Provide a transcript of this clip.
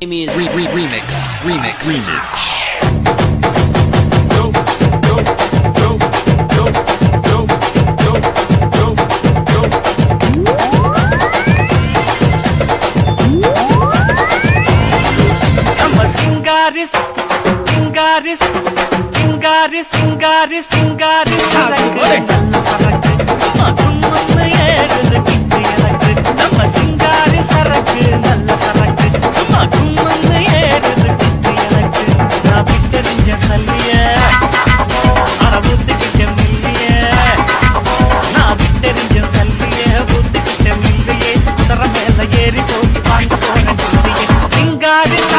Amy is re re remix. Remix. Remix. சிங்காரி சிங்காரி சிங்காரி சரக்கு சரக்கு மதுமன்னு ஏறுது Everybody